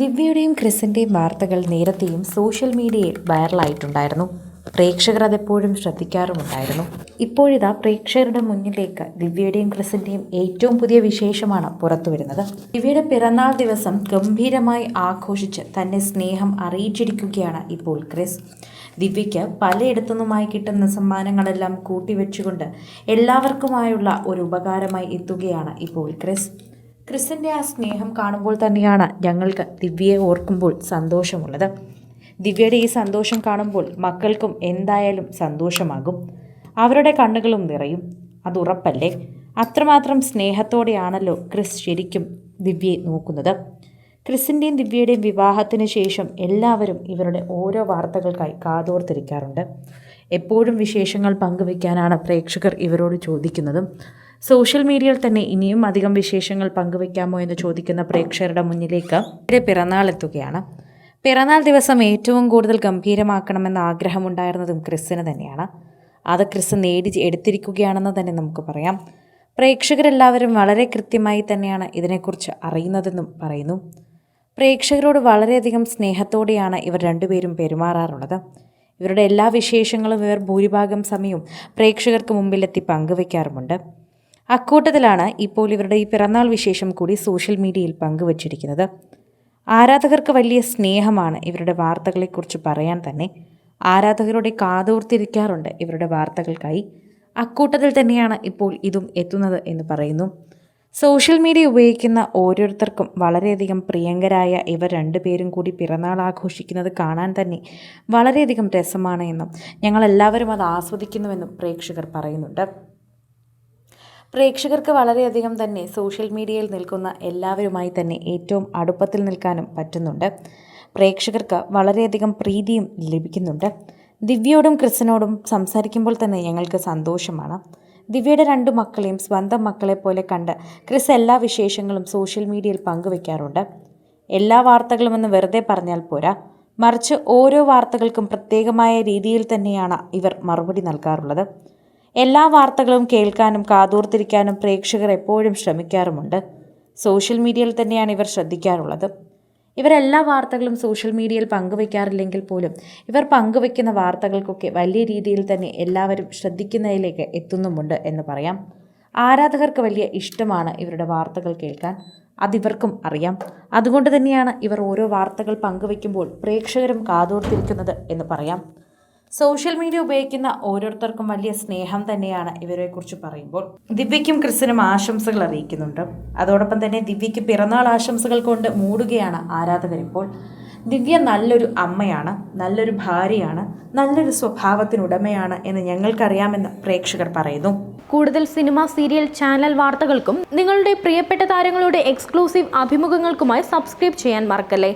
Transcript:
ദിവ്യയുടെയും ക്രിസിന്റെയും വാർത്തകൾ നേരത്തെയും സോഷ്യൽ മീഡിയയിൽ വൈറലായിട്ടുണ്ടായിരുന്നു. പ്രേക്ഷകർ അതെപ്പോഴും ശ്രദ്ധിക്കാറുമുണ്ടായിരുന്നു. ഇപ്പോഴിതാ പ്രേക്ഷകരുടെ മുന്നിലേക്ക് ദിവ്യയുടെയും ക്രിസിന്റെയും ഏറ്റവും പുതിയ വിശേഷമാണ് പുറത്തുവരുന്നത്. ദിവ്യയുടെ പിറന്നാൾ ദിവസം ഗംഭീരമായി ആഘോഷിച്ച് തന്നെ സ്നേഹം അറിയിച്ചിരിക്കുകയാണ് ഇപ്പോൾ ക്രിസ്. ദിവ്യയ്ക്ക് പലയിടത്തുനിന്നുമായി കിട്ടുന്ന സമ്മാനങ്ങളെല്ലാം കൂട്ടിവെച്ചുകൊണ്ട് എല്ലാവർക്കുമായുള്ള ഒരു ഉപകാരമായി എത്തുകയാണ് ഇപ്പോൾ ക്രിസ്. ക്രിസിന്റെ ആ സ്നേഹം കാണുമ്പോൾ തന്നെയാണ് ഞങ്ങൾക്ക് ദിവ്യയെ ഓർക്കുമ്പോൾ സന്തോഷമുള്ളത്. ദിവ്യയുടെ ഈ സന്തോഷം കാണുമ്പോൾ മക്കൾക്കും എന്തായാലും സന്തോഷമാകും. അവരുടെ കണ്ണുകളും നിറയും. അത് ഉറപ്പല്ലേ? അത്രമാത്രം സ്നേഹത്തോടെയാണല്ലോ ക്രിസ് ശരിക്കും ദിവ്യയെ നോക്കുന്നത്. ക്രിസിന്റെയും ദിവ്യയുടെയും വിവാഹത്തിന് ശേഷം എല്ലാവരും ഇവരുടെ ഓരോ വാർത്തകൾക്കായി കാതോർത്തിരിക്കാറുണ്ട്. എപ്പോഴും വിശേഷങ്ങൾ പങ്കുവയ്ക്കാനാണ് പ്രേക്ഷകർ ഇവരോട് ചോദിക്കുന്നതും. സോഷ്യൽ മീഡിയയിൽ തന്നെ ഇനിയും അധികം വിശേഷങ്ങൾ പങ്കുവയ്ക്കാമോ എന്ന് ചോദിക്കുന്ന പ്രേക്ഷകരുടെ മുന്നിലേക്ക് പിറന്നാൾ എത്തുകയാണ്. പിറന്നാൾ ദിവസം ഏറ്റവും കൂടുതൽ ഗംഭീരമാക്കണമെന്ന ആഗ്രഹമുണ്ടായിരുന്നതും ക്രിസ്സിന് തന്നെയാണ്. അത് ക്രിസ് നേടി എടുത്തിരിക്കുകയാണെന്ന് തന്നെ നമുക്ക് പറയാം. പ്രേക്ഷകരെല്ലാവരും വളരെ കൃത്യമായി തന്നെയാണ് ഇതിനെക്കുറിച്ച് അറിയുന്നതെന്നും പറയുന്നു. പ്രേക്ഷകരോട് വളരെയധികം സ്നേഹത്തോടെയാണ് ഇവർ രണ്ടുപേരും പെരുമാറാറുള്ളത്. ഇവരുടെ എല്ലാ വിശേഷങ്ങളും ഇവർ ഭൂരിഭാഗം സമയവും പ്രേക്ഷകർക്ക് മുമ്പിലെത്തി പങ്കുവയ്ക്കാറുമുണ്ട്. അക്കൂട്ടത്തിലാണ് ഇപ്പോൾ ഇവരുടെ ഈ പിറന്നാൾ വിശേഷം കൂടി സോഷ്യൽ മീഡിയയിൽ പങ്കുവച്ചിരിക്കുന്നത്. ആരാധകർക്ക് വലിയ സ്നേഹമാണ് ഇവരുടെ വാർത്തകളെക്കുറിച്ച് പറയാൻ തന്നെ. ആരാധകരുടെ കാതോർത്തിരിക്കാറുണ്ട് ഇവരുടെ വാർത്തകൾക്കായി. അക്കൂട്ടത്തിൽ തന്നെയാണ് ഇപ്പോൾ ഇതും എത്തുന്നത് എന്ന് പറയുന്നു. സോഷ്യൽ മീഡിയ ഉപയോഗിക്കുന്ന ഓരോരുത്തർക്കും വളരെയധികം പ്രിയങ്കരായ ഇവർ രണ്ടുപേരും കൂടി പിറന്നാൾ ആഘോഷിക്കുന്നത് കാണാൻ തന്നെ വളരെയധികം രസമാണ് എന്നും ഞങ്ങളെല്ലാവരും അത് ആസ്വദിക്കുന്നുവെന്നും പ്രേക്ഷകർ പറയുന്നുണ്ട്. പ്രേക്ഷകർക്ക് വളരെയധികം തന്നെ സോഷ്യൽ മീഡിയയിൽ നിൽക്കുന്ന എല്ലാവരുമായി തന്നെ ഏറ്റവും അടുപ്പത്തിൽ നിൽക്കാനും പറ്റുന്നുണ്ട്. പ്രേക്ഷകർക്ക് വളരെയധികം പ്രീതിയും ലഭിക്കുന്നുണ്ട്. ദിവ്യയോടും ക്രിസ്സനോടും സംസാരിക്കുമ്പോൾ തന്നെ ഞങ്ങൾക്ക് സന്തോഷമാണ്. ദിവ്യയുടെ രണ്ട് മക്കളെയും സ്വന്തം മക്കളെ പോലെ കണ്ട് ക്രിസ് എല്ലാ വിശേഷങ്ങളും സോഷ്യൽ മീഡിയയിൽ പങ്കുവെക്കാറുണ്ട്. എല്ലാ വാർത്തകളും എന്ന് വെറുതെ പറഞ്ഞാൽ പോരാ. മറിച്ച് ഓരോ വാർത്തകൾക്കും പ്രത്യേകമായ രീതിയിൽ തന്നെയാണ് ഇവർ മറുപടി നൽകാറുള്ളത്. എല്ലാ വാർത്തകളും കേൾക്കാനും കാതോർത്തിരിക്കാനും പ്രേക്ഷകർ എപ്പോഴും ശ്രമിക്കാറുമുണ്ട്. സോഷ്യൽ മീഡിയയിൽ തന്നെയാണ് ഇവർ ശ്രദ്ധിക്കാറുള്ളത്. ഇവരെല്ലാ വാർത്തകളും സോഷ്യൽ മീഡിയയിൽ പങ്കുവയ്ക്കാറില്ലെങ്കിൽ പോലും ഇവർ പങ്കുവയ്ക്കുന്ന വാർത്തകൾക്കൊക്കെ വലിയ രീതിയിൽ തന്നെ എല്ലാവരും ശ്രദ്ധിക്കുന്നതിലേക്ക് എത്തുന്നുമുണ്ട് എന്ന് പറയാം. ആരാധകർക്ക് വലിയ ഇഷ്ടമാണ് ഇവരുടെ വാർത്തകൾ കേൾക്കാൻ? അതിവർക്കും അറിയാം. അതുകൊണ്ട് തന്നെയാണ് ഇവർ ഓരോ വാർത്തകൾ പങ്കുവയ്ക്കുമ്പോൾ പ്രേക്ഷകരും കാതോർത്തിരിക്കുന്നത് എന്ന് പറയാം. സോഷ്യൽ മീഡിയ ഉപയോഗിക്കുന്ന ഓരോരുത്തർക്കും വലിയ സ്നേഹം തന്നെയാണ് ഇവരെക്കുറിച്ച് പറയുമ്പോൾ. ദിവ്യയ്ക്കും ക്രിസ്സിനും ആശംസകൾ അറിയിക്കുന്നുണ്ട്. അതോടൊപ്പം തന്നെ ദിവ്യയ്ക്ക് പിറന്നാൾ ആശംസകൾ കൊണ്ട് മൂടുകയാണ് ആരാധകരിപ്പോൾ. ദിവ്യ നല്ലൊരു അമ്മയാണ് നല്ലൊരു ഭാര്യയാണ് നല്ലൊരു സ്വഭാവത്തിനുടമയാണ് എന്ന് ഞങ്ങൾക്കറിയാമെന്ന് പ്രേക്ഷകർ പറയുന്നു. കൂടുതൽ സിനിമ സീരിയൽ ചാനൽ വാർത്തകൾക്കും നിങ്ങളുടെ പ്രിയപ്പെട്ട താരങ്ങളുടെ എക്സ്ക്ലൂസീവ് അഭിമുഖങ്ങൾക്കുമായി സബ്സ്ക്രൈബ് ചെയ്യാൻ മറക്കല്ലേ?